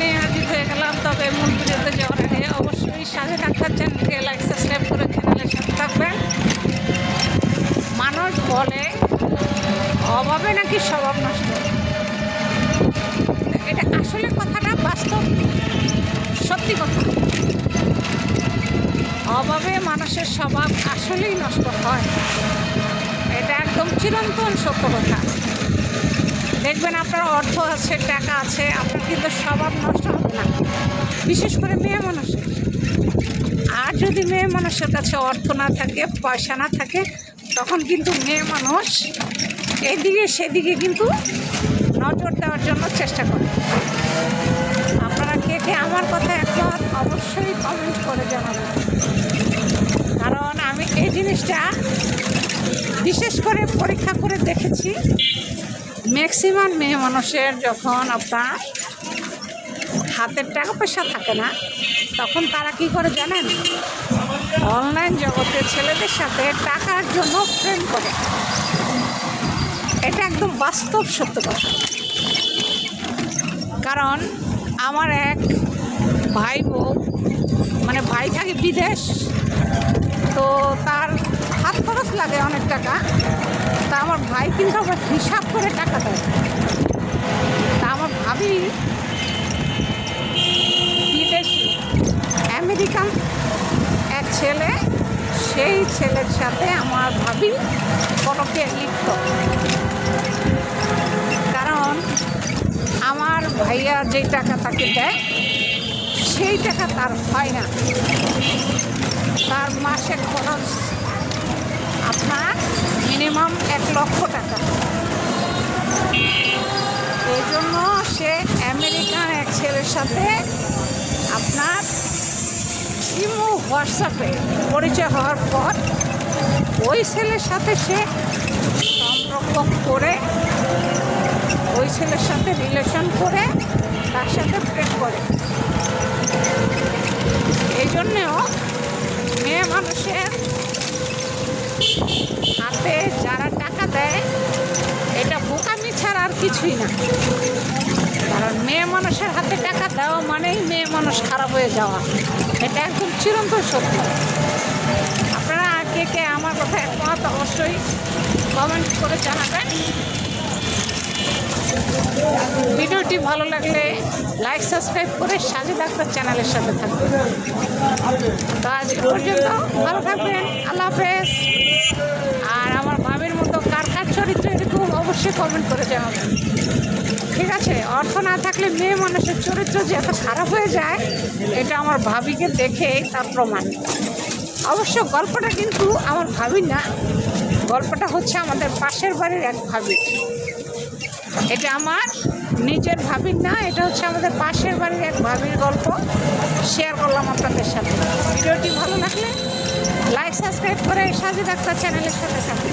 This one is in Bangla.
নিয়ে হাজির হয়ে গেলাম, তবে মূল ভিডিওতে যাওয়ার আগে অবশ্যই সাজে ডাক্তার চ্যানেলকে লাইক সাবস্ক্রাইব করে চ্যানেলের সাথে থাকবেন। মানুষ বলে, অভাবে নাকি স্বভাব নষ্ট? এটা আসলে কথাটা বাস্তব, সত্যি কথা। অভাবে মানুষের স্বভাব আসলেই নষ্ট হয়। এটা একদম চিরন্তন সত্য কথা। দেখবেন আপনার অর্থ আছে, টাকা আছে, আপনার কিন্তু স্বভাব নষ্ট হবে না। বিশেষ করে মেয়ে মানুষের। আর যদি মেয়ে মানুষের কাছে অর্থ না থাকে, পয়সা না থাকে, তখন কিন্তু মেয়ে মানুষ এদিকে সেদিকে কিন্তু নজর দেওয়ার জন্য চেষ্টা করে। আপনারা কে কে আমার কথা একবার অবশ্যই কমেন্ট করে জানাবেন। কারণ আমি এই জিনিসটা বিশেষ করে পরীক্ষা করে দেখেছি ম্যাক্সিমাম মেয়ে মানুষের যখন আপনার হাতের টাকা পয়সা থাকে না, তখন তারা কি করে জানেন? অনলাইন জগতে ছেলেদের সাথে টাকার জন্য প্রেম করে। এটা একদম বাস্তব সত্য কথা। কারণ আমার এক ভাই বউ মানে ভাই থাকে বিদেশ তো তার হাত খরচ লাগে অনেক টাকা। তা আমার ভাই কিন্তু আবার হিসাব করে টাকা দেয়। তা আমার ভাবি বিদেশি আমেরিকান এক ছেলে, সেই ছেলের সাথে আমার ভাবি পরকে লিপ্ত। কারণ আমার ভাইয়া যেই টাকা তাকে দেয় সেই টাকা তার হয় না। তার মাসের খরচ আপনার মিনিমাম এক লক্ষ টাকা। এই জন্য সে আমেরিকান এক ছেলের সাথে আপনার ইমো হোয়াটসঅ্যাপে পরিচয় হওয়ার পর ওই ছেলের সাথে সে সম্পর্ক করে, ওই ছেলের সাথে রিলেশন করে তার সাথে প্রেম করে এই জন্যেও মেয়ে মানুষের হাতে যারা টাকা দেয় এটা বোকামি ছাড়া আর কিছুই না। কারণ মেয়ে মানুষের হাতে টাকা দেওয়া মানেই মেয়ে মানুষ খারাপ হয়ে যাওয়া। এটা একদম চিরন্তন সত্য। আপনারা কে কে আমার কথা একমত অবশ্যই কমেন্ট করে জানাবেন। ভিডিওটি ভালো লাগলে লাইক সাবস্ক্রাইব করে সাজে ডাক্তার চ্যানেলের সাথে থাকবেন। তো আজ পর্যন্ত ভালো থাকবেন। আল্লাহ হাফেজ। আর আমার ভাবির মতো কার কার চরিত্র অবশ্যই কমেন্ট করে জানাবেন। ঠিক আছে, অর্থ না থাকলে মেয়ে মানুষের চরিত্র যে এত খারাপ হয়ে যায়, এটা আমার ভাবিকে দেখে তার প্রমাণ। অবশ্য গল্পটা কিন্তু আমার ভাবির না, গল্পটা হচ্ছে আমাদের পাশের বাড়ির এক ভাবি। এটা আমার নিজের ভাবির না, এটা হচ্ছে আমাদের পাশের বাড়ির এক ভাবির গল্প। শেয়ার করলাম আপনাদের সাথে। ভিডিওটি ভালো লাগলে লাইক সাবস্ক্রাইব করে সাজে ডাক্তার চ্যানেলের সাথে থাকুন।